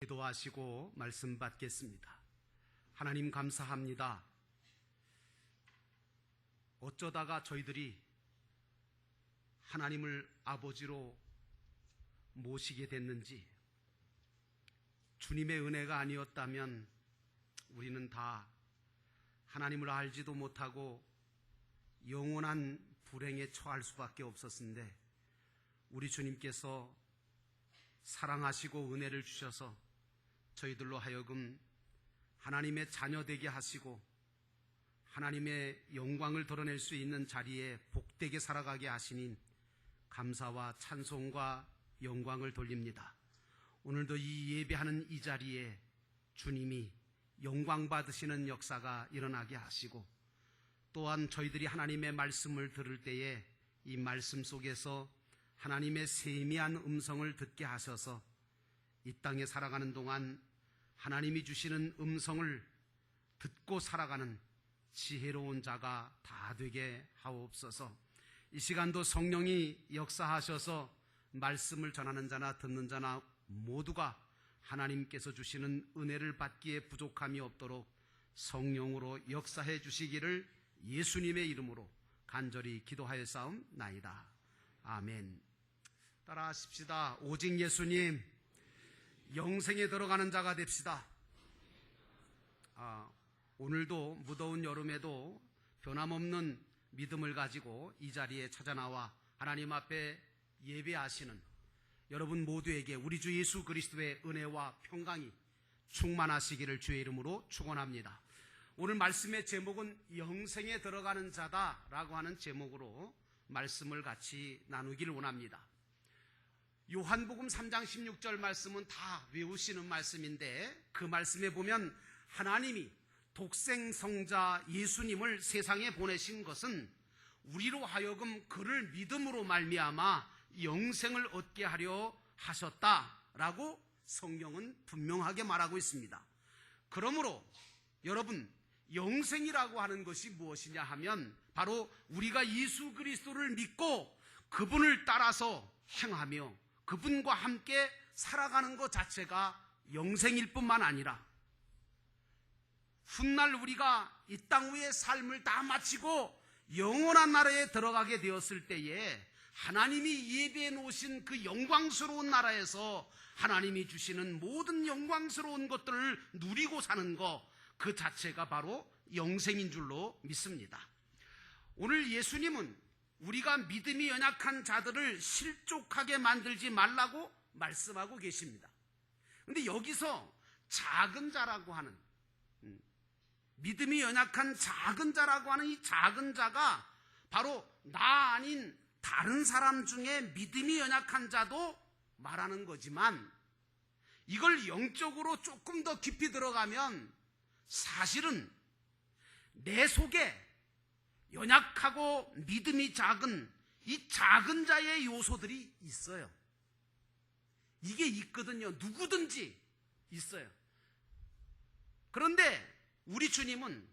기도하시고 말씀 받겠습니다. 하나님 감사합니다. 어쩌다가 저희들이 하나님을 아버지로 모시게 됐는지 주님의 은혜가 아니었다면 우리는 다 하나님을 알지도 못하고 영원한 불행에 처할 수밖에 없었는데 우리 주님께서 사랑하시고 은혜를 주셔서 저희들로 하여금 하나님의 자녀 되게 하시고 하나님의 영광을 드러낼 수 있는 자리에 복되게 살아가게 하시니 감사와 찬송과 영광을 돌립니다. 오늘도 이 예배하는 이 자리에 주님이 영광 받으시는 역사가 일어나게 하시고 또한 저희들이 하나님의 말씀을 들을 때에 이 말씀 속에서 하나님의 세미한 음성을 듣게 하셔서 이 땅에 살아가는 동안 하나님이 주시는 음성을 듣고 살아가는 지혜로운 자가 다 되게 하옵소서. 이 시간도 성령이 역사하셔서 말씀을 전하는 자나 듣는 자나 모두가 하나님께서 주시는 은혜를 받기에 부족함이 없도록 성령으로 역사해 주시기를 예수님의 이름으로 간절히 기도하여 싸움 나이다. 아멘. 따라 하십시다. 오직 예수님 영생에 들어가는 자가 됩시다. 아, 오늘도 무더운 여름에도 변함없는 믿음을 가지고 이 자리에 찾아 나와 하나님 앞에 예배하시는 여러분 모두에게 우리 주 예수 그리스도의 은혜와 평강이 충만하시기를 주의 이름으로 축원합니다. 오늘 말씀의 제목은 영생에 들어가는 자다라고 하는 제목으로 말씀을 같이 나누기를 원합니다. 요한복음 3장 16절 말씀은 다 외우시는 말씀인데 그 말씀에 보면 하나님이 독생 성자 예수님을 세상에 보내신 것은 우리로 하여금 그를 믿음으로 말미암아 영생을 얻게 하려 하셨다라고 성경은 분명하게 말하고 있습니다. 그러므로 여러분 영생이라고 하는 것이 무엇이냐 하면 바로 우리가 예수 그리스도를 믿고 그분을 따라서 행하며 그분과 함께 살아가는 것 자체가 영생일 뿐만 아니라 훗날 우리가 이 땅 위의 삶을 다 마치고 영원한 나라에 들어가게 되었을 때에 하나님이 예비해 놓으신 그 영광스러운 나라에서 하나님이 주시는 모든 영광스러운 것들을 누리고 사는 것 그 자체가 바로 영생인 줄로 믿습니다. 오늘 예수님은 우리가 믿음이 연약한 자들을 실족하게 만들지 말라고 말씀하고 계십니다. 근데 여기서 작은 자라고 하는 음, 믿음이 연약한 작은 자라고 하는 이 작은 자가 바로 나 아닌 다른 사람 중에 믿음이 연약한 자도 말하는 거지만 이걸 영적으로 조금 더 깊이 들어가면 사실은 내 속에 연약하고 믿음이 작은 이 작은 자의 요소들이 있어요. 이게 있거든요. 누구든지 있어요. 그런데 우리 주님은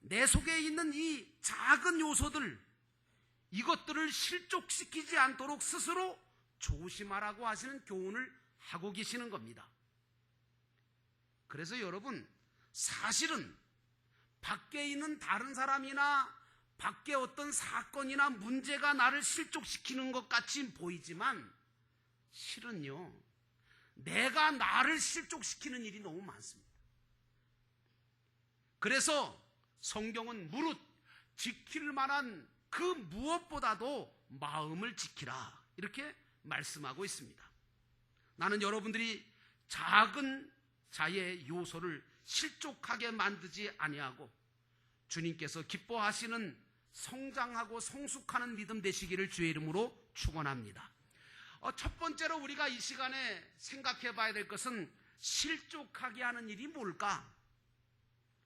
내 속에 있는 이 작은 요소들, 이것들을 실족시키지 않도록 스스로 조심하라고 하시는 교훈을 하고 계시는 겁니다. 그래서 여러분, 사실은 밖에 있는 다른 사람이나 밖에 어떤 사건이나 문제가 나를 실족시키는 것 같이 보이지만 실은요, 내가 나를 실족시키는 일이 너무 많습니다. 그래서 성경은 무릇 지킬 만한 그 무엇보다도 마음을 지키라. 이렇게 말씀하고 있습니다. 나는 여러분들이 작은 자의 요소를 실족하게 만들지 아니하고 주님께서 기뻐하시는 성장하고 성숙하는 믿음 되시기를 주의 이름으로 축원합니다. 어, 첫 번째로 우리가 이 시간에 생각해 봐야 될 것은 실족하게 하는 일이 뭘까?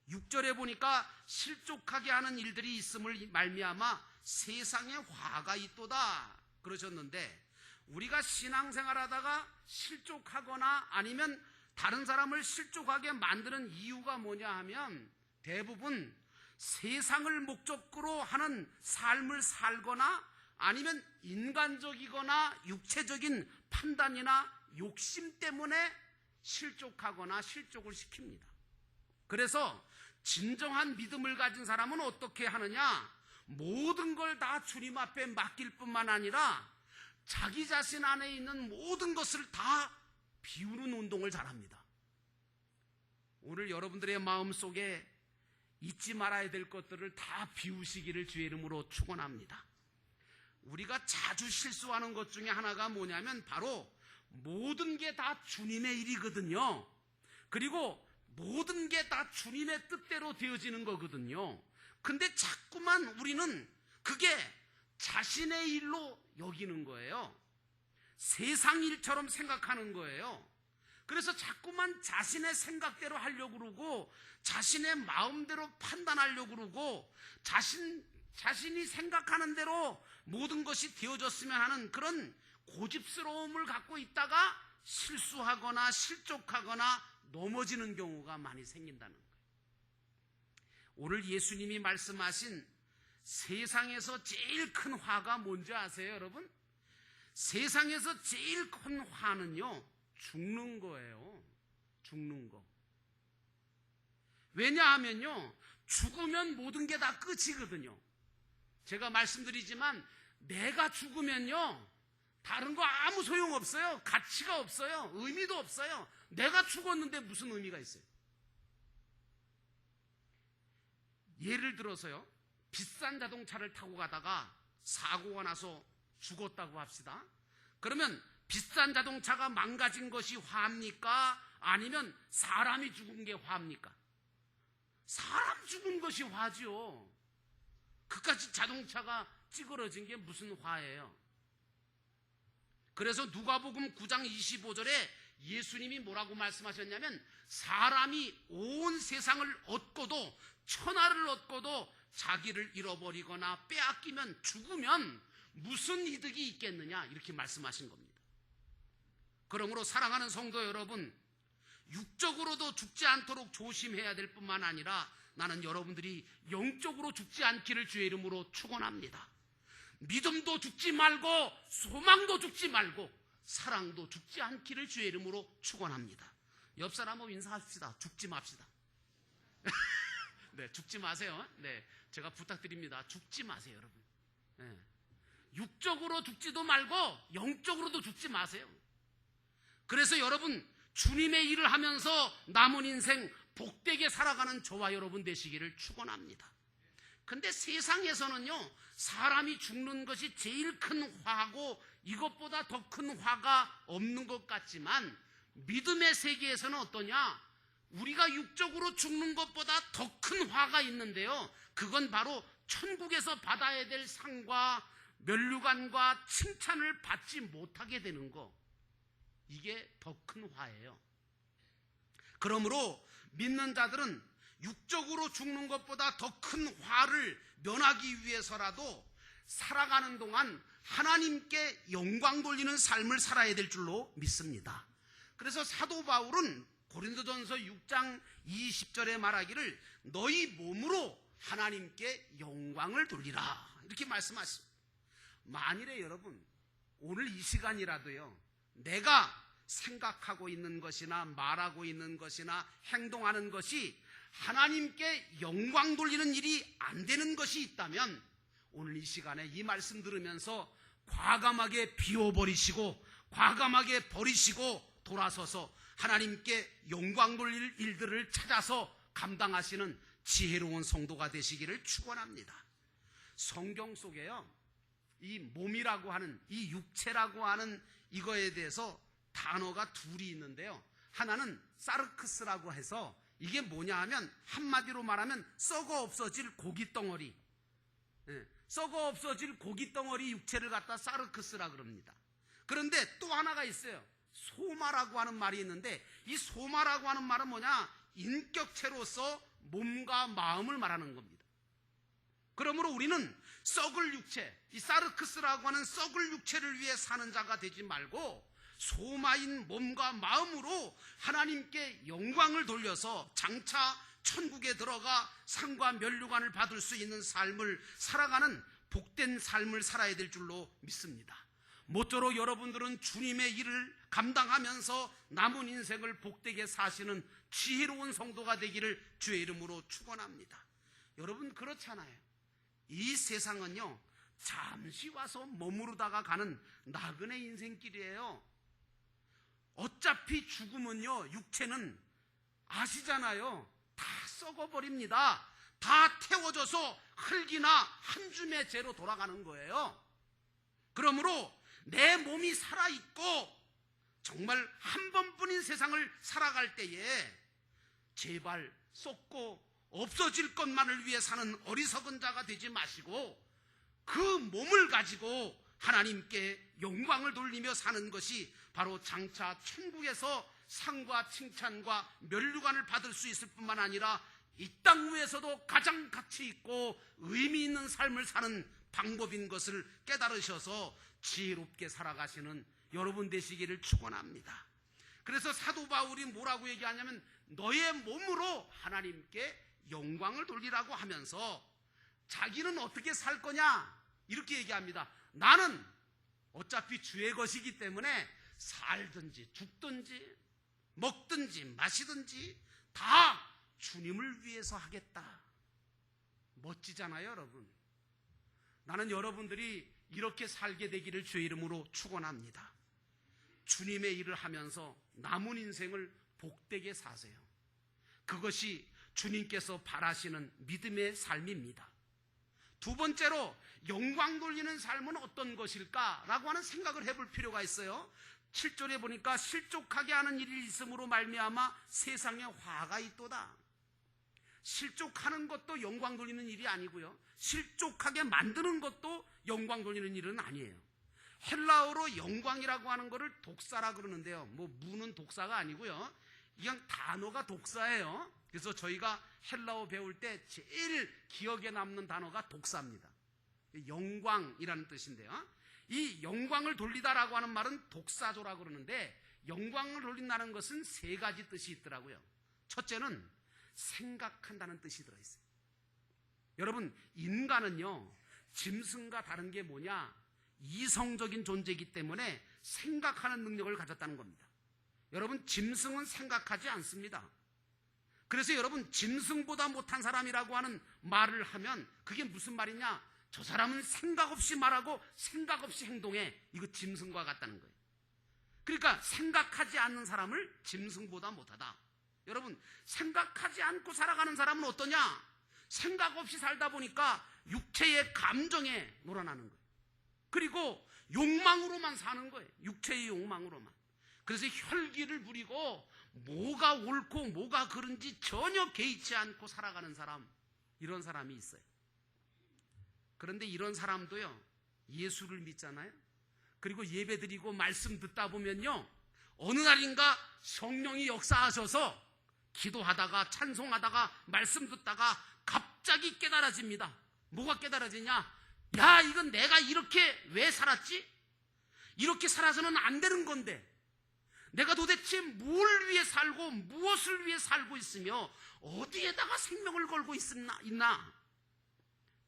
6절에 보니까 실족하게 하는 일들이 있음을 말미암아 세상에 화가 있도다 그러셨는데 우리가 신앙생활 하다가 실족하거나 아니면 다른 사람을 실족하게 만드는 이유가 뭐냐 하면 대부분 세상을 목적으로 하는 삶을 살거나 아니면 인간적이거나 육체적인 판단이나 욕심 때문에 실족하거나 실족을 시킵니다. 그래서 진정한 믿음을 가진 사람은 어떻게 하느냐? 모든 걸 다 주님 앞에 맡길 뿐만 아니라 자기 자신 안에 있는 모든 것을 다 비우는 운동을 잘합니다. 오늘 여러분들의 마음 속에 잊지 말아야 될 것들을 다 비우시기를 주의 이름으로 축원합니다. 우리가 자주 실수하는 것 중에 하나가 뭐냐면 바로 모든 게 다 주님의 일이거든요. 그리고 모든 게 다 주님의 뜻대로 되어지는 거거든요. 근데 자꾸만 우리는 그게 자신의 일로 여기는 거예요. 세상 일처럼 생각하는 거예요. 그래서 자꾸만 자신의 생각대로 하려고 그러고 자신의 마음대로 판단하려고 그러고 자신 자신이 생각하는 대로 모든 것이 되어졌으면 하는 그런 고집스러움을 갖고 있다가 실수하거나 실족하거나 넘어지는 경우가 많이 생긴다는 거예요. 오늘 예수님이 말씀하신 세상에서 제일 큰 화가 뭔지 아세요, 여러분? 세상에서 제일 큰 화는요, 죽는 거예요. 죽는 거. 왜냐하면요, 죽으면 모든 게 다 끝이거든요. 제가 말씀드리지만, 내가 죽으면요, 다른 거 아무 소용 없어요. 가치가 없어요. 의미도 없어요. 내가 죽었는데 무슨 의미가 있어요? 예를 들어서요, 비싼 자동차를 타고 가다가 사고가 나서 죽었다고 합시다. 그러면 비싼 자동차가 망가진 것이 화합니까? 아니면 사람이 죽은 게 화합니까? 사람 죽은 것이 화죠. 그까지 자동차가 찌그러진 게 무슨 화예요? 그래서 누가복음 9장 25절에 예수님이 뭐라고 말씀하셨냐면 사람이 온 세상을 얻고도 천하를 얻고도 자기를 잃어버리거나 빼앗기면 죽으면 무슨 이득이 있겠느냐 이렇게 말씀하신 겁니다. 그러므로 사랑하는 성도 여러분 육적으로도 죽지 않도록 조심해야 될 뿐만 아니라 나는 여러분들이 영적으로 죽지 않기를 주의 이름으로 축원합니다. 믿음도 죽지 말고 소망도 죽지 말고 사랑도 죽지 않기를 주의 이름으로 축원합니다. 옆 사람하고 인사합시다. 죽지 맙시다. 네, 죽지 마세요. 네, 제가 부탁드립니다. 죽지 마세요, 여러분. 네. 육적으로 죽지도 말고 영적으로도 죽지 마세요. 그래서 여러분 주님의 일을 하면서 남은 인생 복되게 살아가는 저와 여러분 되시기를 축원합니다. 근데 세상에서는요 사람이 죽는 것이 제일 큰 화고 이것보다 더 큰 화가 없는 것 같지만 믿음의 세계에서는 어떠냐? 우리가 육적으로 죽는 것보다 더 큰 화가 있는데요. 그건 바로 천국에서 받아야 될 상과 면류관과 칭찬을 받지 못하게 되는 거. 이게 더 큰 화예요. 그러므로 믿는 자들은 육적으로 죽는 것보다 더 큰 화를 면하기 위해서라도 살아가는 동안 하나님께 영광 돌리는 삶을 살아야 될 줄로 믿습니다. 그래서 사도 바울은 고린도전서 6장 20절에 말하기를 너희 몸으로 하나님께 영광을 돌리라 이렇게 말씀하십니다. 만일에 여러분 오늘 이 시간이라도요 내가 생각하고 있는 것이나 말하고 있는 것이나 행동하는 것이 하나님께 영광 돌리는 일이 안 되는 것이 있다면 오늘 이 시간에 이 말씀 들으면서 과감하게 비워버리시고 과감하게 버리시고 돌아서서 하나님께 영광 돌릴 일들을 찾아서 감당하시는 지혜로운 성도가 되시기를 축원합니다. 성경 속에요. 이 몸이라고 하는 이 육체라고 하는 이거에 대해서 단어가 둘이 있는데요. 하나는 사르크스라고 해서 이게 뭐냐 하면 한마디로 말하면 썩어 없어질 고기 덩어리. 예, 썩어 없어질 고기 덩어리 육체를 갖다 사르크스라 그럽니다. 그런데 또 하나가 있어요. 소마라고 하는 말이 있는데 이 소마라고 하는 말은 뭐냐? 인격체로서 몸과 마음을 말하는 겁니다. 그러므로 우리는 썩을 육체, 이 사르크스라고 하는 썩을 육체를 위해 사는 자가 되지 말고 소마인 몸과 마음으로 하나님께 영광을 돌려서 장차 천국에 들어가 상과 면류관을 받을 수 있는 삶을 살아가는 복된 삶을 살아야 될 줄로 믿습니다. 모쪼록 여러분들은 주님의 일을 감당하면서 남은 인생을 복되게 사시는 지혜로운 성도가 되기를 주의 이름으로 축원합니다. 여러분 그렇잖아요. 이 세상은요 잠시 와서 머무르다가 가는 나그네 인생길이에요. 어차피 죽으면요 육체는 아시잖아요. 다 썩어버립니다. 다 태워져서 흙이나 한 줌의 재로 돌아가는 거예요. 그러므로 내 몸이 살아있고 정말 한 번뿐인 세상을 살아갈 때에 제발 쏟고 없어질 것만을 위해 사는 어리석은 자가 되지 마시고 그 몸을 가지고 하나님께 영광을 돌리며 사는 것이 바로 장차 천국에서 상과 칭찬과 면류관을 받을 수 있을 뿐만 아니라 이 땅 위에서도 가장 가치 있고 의미 있는 삶을 사는 방법인 것을 깨달으셔서 지혜롭게 살아가시는 여러분 되시기를 축원합니다. 그래서 사도 바울이 뭐라고 얘기하냐면 너의 몸으로 하나님께 영광을 돌리라고 하면서 자기는 어떻게 살 거냐 이렇게 얘기합니다. 나는 어차피 주의 것이기 때문에 살든지 죽든지 먹든지 마시든지 다 주님을 위해서 하겠다. 멋지잖아요, 여러분. 나는 여러분들이 이렇게 살게 되기를 주의 이름으로 축원합니다. 주님의 일을 하면서 남은 인생을 복되게 사세요. 그것이 주님께서 바라시는 믿음의 삶입니다. 두 번째로 영광 돌리는 삶은 어떤 것일까라고 하는 생각을 해볼 필요가 있어요. 7절에 보니까 실족하게 하는 일이 있으므로 말미암아 세상에 화가 있도다. 실족하는 것도 영광 돌리는 일이 아니고요. 실족하게 만드는 것도 영광 돌리는 일은 아니에요. 헬라어로 영광이라고 하는 것을 독사라 그러는데요. 뭐 무는 독사가 아니고요. 이건 단어가 독사예요. 그래서 저희가 헬라어 배울 때 제일 기억에 남는 단어가 독사입니다. 영광이라는 뜻인데요. 이 영광을 돌리다라고 하는 말은 독사조라고 그러는데 영광을 돌린다는 것은 세 가지 뜻이 있더라고요. 첫째는 생각한다는 뜻이 들어있어요. 여러분, 인간은요, 짐승과 다른 게 뭐냐? 이성적인 존재이기 때문에 생각하는 능력을 가졌다는 겁니다. 여러분, 짐승은 생각하지 않습니다. 그래서 여러분, 짐승보다 못한 사람이라고 하는 말을 하면 그게 무슨 말이냐? 저 사람은 생각 없이 말하고 생각 없이 행동해. 이거 짐승과 같다는 거예요. 그러니까 생각하지 않는 사람을 짐승보다 못하다. 여러분, 생각하지 않고 살아가는 사람은 어떠냐? 생각 없이 살다 보니까 육체의 감정에 놀아나는 거예요. 그리고 욕망으로만 사는 거예요. 육체의 욕망으로만. 그래서 혈기를 부리고 뭐가 옳고 뭐가 그른지 전혀 개의치 않고 살아가는 사람, 이런 사람이 있어요. 그런데 이런 사람도요, 예수를 믿잖아요? 그리고 예배 드리고 말씀 듣다 보면요, 어느 날인가 성령이 역사하셔서 기도하다가 찬송하다가 말씀 듣다가 갑자기 깨달아집니다. 뭐가 깨달아지냐? 야, 이건 내가 이렇게 왜 살았지? 이렇게 살아서는 안 되는 건데. 내가 도대체 뭘 위해 살고 무엇을 위해 살고 있으며 어디에다가 생명을 걸고 있나, 있나?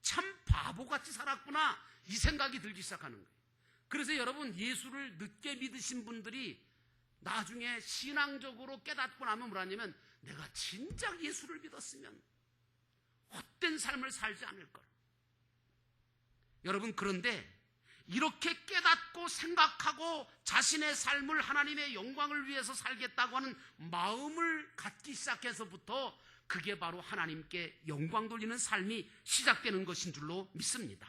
참 바보같이 살았구나. 이 생각이 들기 시작하는 거예요. 그래서 여러분 예수를 늦게 믿으신 분들이 나중에 신앙적으로 깨닫고 나면 뭐라냐면 내가 진작 예수를 믿었으면 헛된 삶을 살지 않을 걸. 여러분 그런데 이렇게 깨닫고 생각하고 자신의 삶을 하나님의 영광을 위해서 살겠다고 하는 마음을 갖기 시작해서부터 그게 바로 하나님께 영광 돌리는 삶이 시작되는 것인 줄로 믿습니다.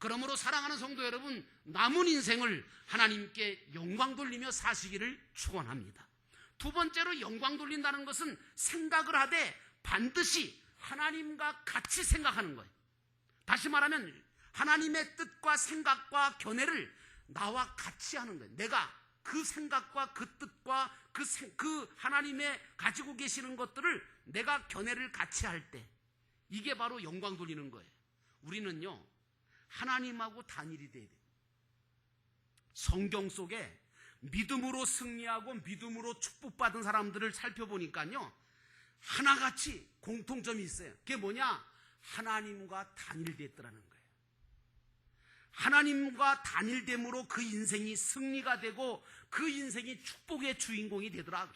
그러므로 사랑하는 성도 여러분, 남은 인생을 하나님께 영광 돌리며 사시기를 축원합니다. 두 번째로 영광 돌린다는 것은 생각을 하되 반드시 하나님과 같이 생각하는 거예요. 다시 말하면 하나님의 뜻과 생각과 견해를 나와 같이 하는 거예요. 내가 그 생각과 그 뜻과 그, 생, 그 하나님의 가지고 계시는 것들을 내가 견해를 같이 할 때 이게 바로 영광 돌리는 거예요. 우리는요 하나님하고 단일이 돼야 돼요. 성경 속에 믿음으로 승리하고 믿음으로 축복받은 사람들을 살펴보니까요 하나같이 공통점이 있어요. 그게 뭐냐? 하나님과 단일됐더라는 거예요. 하나님과 단일됨으로 그 인생이 승리가 되고 그 인생이 축복의 주인공이 되더라.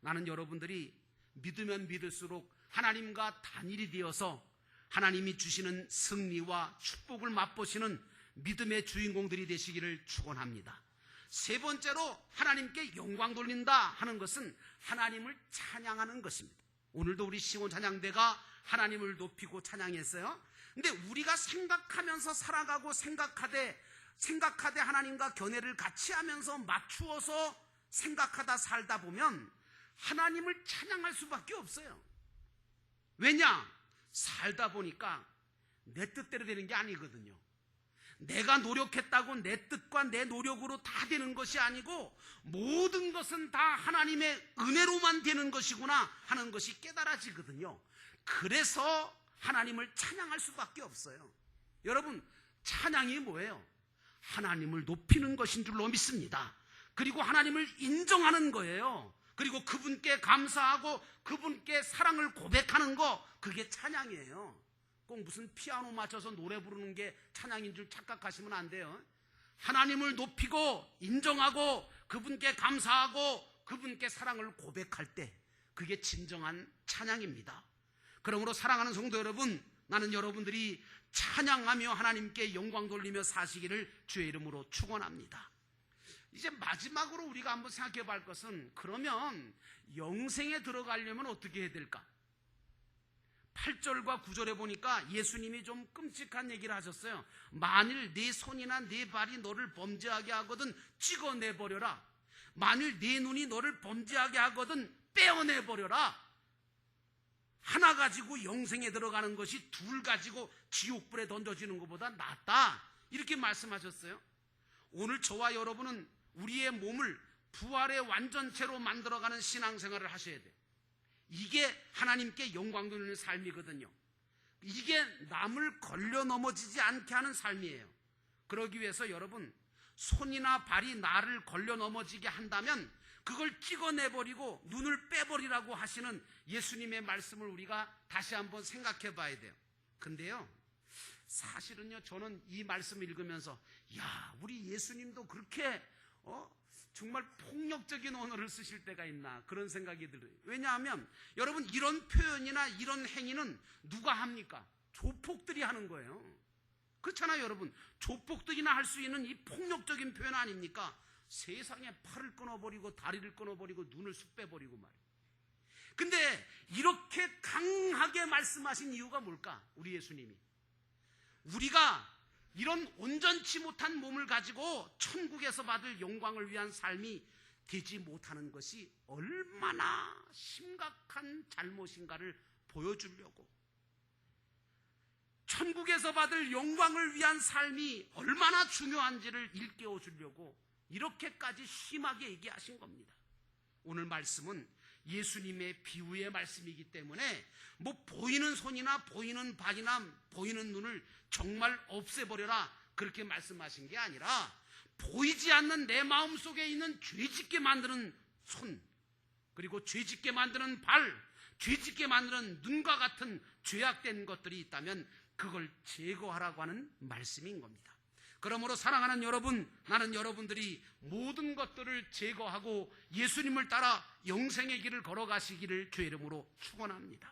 나는 여러분들이 믿으면 믿을수록 하나님과 단일이 되어서 하나님이 주시는 승리와 축복을 맛보시는 믿음의 주인공들이 되시기를 축원합니다. 세 번째로 하나님께 영광 돌린다 하는 것은 하나님을 찬양하는 것입니다. 오늘도 우리 시온 찬양대가 하나님을 높이고 찬양했어요. 근데 우리가 생각하면서 살아가고 생각하되 생각하되 하나님과 견해를 같이 하면서 맞추어서 생각하다 살다 보면 하나님을 찬양할 수밖에 없어요. 왜냐? 살다 보니까 내 뜻대로 되는 게 아니거든요. 내가 노력했다고 내 뜻과 내 노력으로 다 되는 것이 아니고 모든 것은 다 하나님의 은혜로만 되는 것이구나 하는 것이 깨달아지거든요. 그래서 하나님을 찬양할 수밖에 없어요. 여러분, 찬양이 뭐예요? 하나님을 높이는 것인 줄로 믿습니다. 그리고 하나님을 인정하는 거예요. 그리고 그분께 감사하고 그분께 사랑을 고백하는 거, 그게 찬양이에요. 꼭 무슨 피아노 맞춰서 노래 부르는 게 찬양인 줄 착각하시면 안 돼요. 하나님을 높이고 인정하고 그분께 감사하고 그분께 사랑을 고백할 때 그게 진정한 찬양입니다. 그러므로 사랑하는 성도 여러분, 나는 여러분들이 찬양하며 하나님께 영광 돌리며 사시기를 주의 이름으로 축원합니다. 이제 마지막으로 우리가 한번 생각해 볼 것은 그러면 영생에 들어가려면 어떻게 해야 될까? 8절과 9절에 보니까 예수님이 좀 끔찍한 얘기를 하셨어요. 만일 네 손이나 네 발이 너를 범죄하게 하거든 찍어내 버려라. 만일 네 눈이 너를 범죄하게 하거든 빼어내 버려라. 하나 가지고 영생에 들어가는 것이 둘 가지고 지옥불에 던져지는 것보다 낫다. 이렇게 말씀하셨어요. 오늘 저와 여러분은 우리의 몸을 부활의 완전체로 만들어가는 신앙생활을 하셔야 돼요. 이게 하나님께 영광 돌리는 삶이거든요. 이게 남을 걸려 넘어지지 않게 하는 삶이에요. 그러기 위해서 여러분, 손이나 발이 나를 걸려 넘어지게 한다면 그걸 찍어내버리고 눈을 빼버리라고 하시는 예수님의 말씀을 우리가 다시 한번 생각해 봐야 돼요. 근데요, 사실은요, 저는 이 말씀 읽으면서, 야, 우리 예수님도 그렇게, 어, 정말 폭력적인 언어를 쓰실 때가 있나 그런 생각이 들어요. 왜냐하면 여러분 이런 표현이나 이런 행위는 누가 합니까? 조폭들이 하는 거예요. 그렇잖아요, 여러분. 조폭들이나 할 수 있는 이 폭력적인 표현 아닙니까? 세상에 팔을 끊어버리고 다리를 끊어버리고 눈을 쑥 빼버리고 말이에요. 근데 이렇게 강하게 말씀하신 이유가 뭘까? 우리 예수님이. 우리가 이런 온전치 못한 몸을 가지고 천국에서 받을 영광을 위한 삶이 되지 못하는 것이 얼마나 심각한 잘못인가를 보여주려고 천국에서 받을 영광을 위한 삶이 얼마나 중요한지를 일깨워 주려고 이렇게까지 심하게 얘기하신 겁니다. 오늘 말씀은 예수님의 비유의 말씀이기 때문에 뭐 보이는 손이나 보이는 발이나 보이는 눈을 정말 없애버려라 그렇게 말씀하신 게 아니라 보이지 않는 내 마음 속에 있는 죄짓게 만드는 손 그리고 죄짓게 만드는 발 죄짓게 만드는 눈과 같은 죄악된 것들이 있다면 그걸 제거하라고 하는 말씀인 겁니다. 그러므로 사랑하는 여러분, 나는 여러분들이 모든 것들을 제거하고 예수님을 따라 영생의 길을 걸어가시기를 주의 이름으로 축원합니다.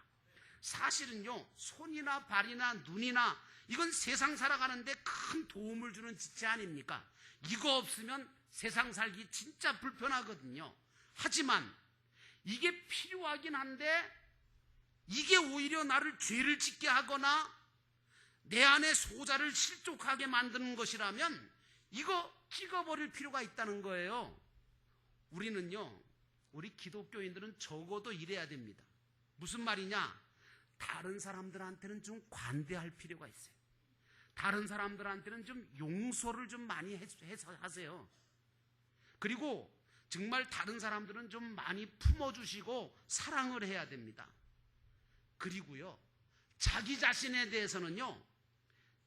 사실은요, 손이나 발이나 눈이나 이건 세상 살아가는데 큰 도움을 주는 지체 아닙니까? 이거 없으면 세상 살기 진짜 불편하거든요. 하지만 이게 필요하긴 한데 이게 오히려 나를 죄를 짓게 하거나 내 안에 소자를 실족하게 만드는 것이라면 이거 찍어버릴 필요가 있다는 거예요. 우리는요, 우리 기독교인들은 적어도 이래야 됩니다. 무슨 말이냐? 다른 사람들한테는 좀 관대할 필요가 있어요. 다른 사람들한테는 좀 용서를 좀 많이 해서 하세요. 그리고 정말 다른 사람들은 좀 많이 품어주시고 사랑을 해야 됩니다. 그리고요, 자기 자신에 대해서는요,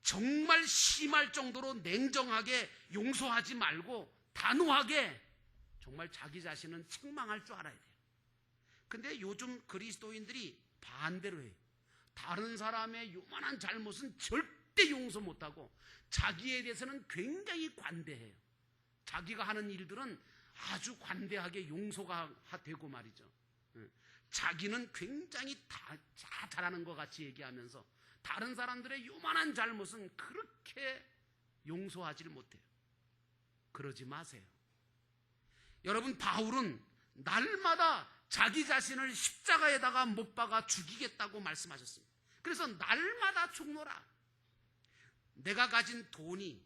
정말 심할 정도로 냉정하게 용서하지 말고 단호하게 정말 자기 자신은 책망할 줄 알아야 돼요. 근데 요즘 그리스도인들이 반대로 해요. 다른 사람의 요만한 잘못은 절대 용서 못하고 자기에 대해서는 굉장히 관대해요. 자기가 하는 일들은 아주 관대하게 용서가 되고 말이죠. 예. 자기는 굉장히 다, 다 잘하는 것 같이 얘기하면서 다른 사람들의 요만한 잘못은 그렇게 용서하지를 못해요. 그러지 마세요. 여러분, 바울은 날마다 자기 자신을 십자가에다가 못 박아 죽이겠다고 말씀하셨습니다. 그래서 날마다 죽노라. 내가 가진 돈이,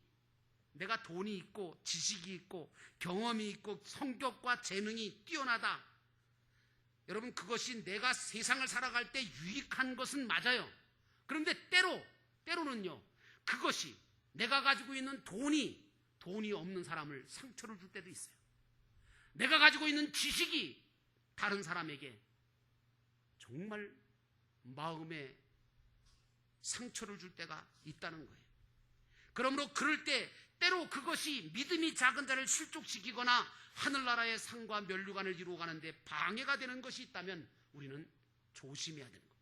내가 돈이 있고, 지식이 있고, 경험이 있고, 성격과 재능이 뛰어나다. 여러분, 그것이 내가 세상을 살아갈 때 유익한 것은 맞아요. 그런데 때로, 때로는요, 그것이 내가 가지고 있는 돈이, 돈이 없는 사람을 상처를 줄 때도 있어요. 내가 가지고 있는 지식이 다른 사람에게 정말 마음에 상처를 줄 때가 있다는 거예요. 그러므로 그럴 때 때로 그것이 믿음이 작은 자를 실족시키거나 하늘나라의 상과 면류관을 이루어가는데 방해가 되는 것이 있다면 우리는 조심해야 되는 거예요.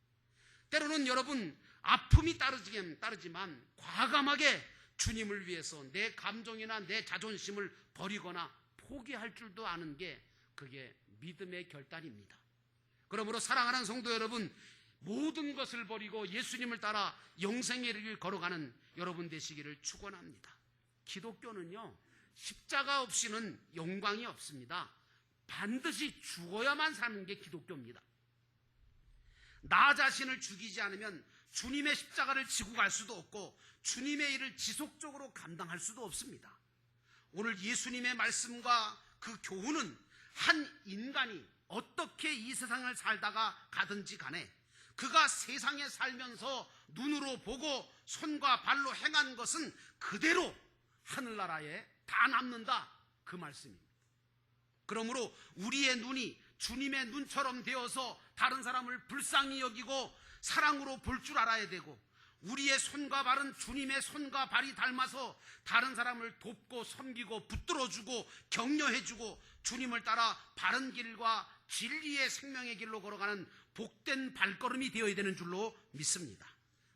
때로는 여러분 아픔이 따르지긴 따르지만 과감하게 주님을 위해서 내 감정이나 내 자존심을 버리거나 포기할 줄도 아는 게 그게 믿음의 결단입니다. 그러므로 사랑하는 성도 여러분, 모든 것을 버리고 예수님을 따라 영생의 길을 걸어가는 여러분 되시기를 축원합니다. 기독교는요, 십자가 없이는 영광이 없습니다. 반드시 죽어야만 사는 게 기독교입니다. 나 자신을 죽이지 않으면 주님의 십자가를 지고 갈 수도 없고 주님의 일을 지속적으로 감당할 수도 없습니다. 오늘 예수님의 말씀과 그 교훈은 한 인간이 어떻게 이 세상을 살다가 가든지 간에 그가 세상에 살면서 눈으로 보고 손과 발로 행한 것은 그대로 하늘나라에 다 남는다. 그 말씀입니다. 그러므로 우리의 눈이 주님의 눈처럼 되어서 다른 사람을 불쌍히 여기고 사랑으로 볼 줄 알아야 되고 우리의 손과 발은 주님의 손과 발이 닮아서 다른 사람을 돕고 섬기고 붙들어주고 격려해주고 주님을 따라 바른 길과 진리의 생명의 길로 걸어가는 복된 발걸음이 되어야 되는 줄로 믿습니다.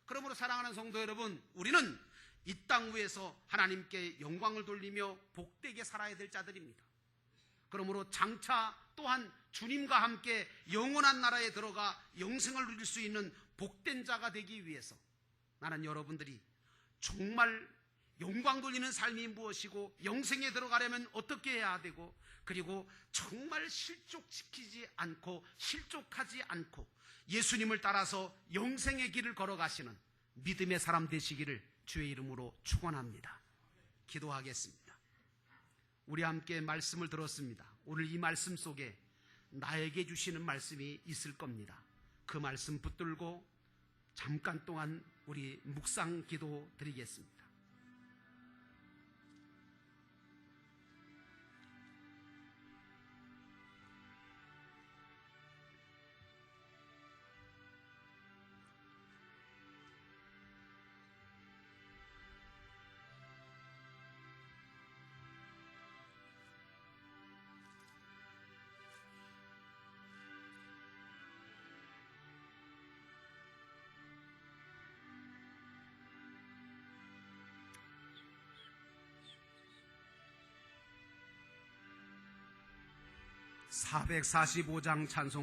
그러므로 사랑하는 성도 여러분, 우리는 이 땅 위에서 하나님께 영광을 돌리며 복되게 살아야 될 자들입니다. 그러므로 장차 또한 주님과 함께 영원한 나라에 들어가 영생을 누릴 수 있는 복된 자가 되기 위해서 나는 여러분들이 정말 영광 돌리는 삶이 무엇이고 영생에 들어가려면 어떻게 해야 되고 그리고 정말 실족시키지 않고 실족하지 않고 예수님을 따라서 영생의 길을 걸어가시는 믿음의 사람 되시기를 주의 이름으로 축원합니다. 기도하겠습니다. 우리 함께 말씀을 들었습니다. 오늘 이 말씀 속에 나에게 주시는 말씀이 있을 겁니다. 그 말씀 붙들고 잠깐 동안 우리 묵상 기도 드리겠습니다. (445장) 찬송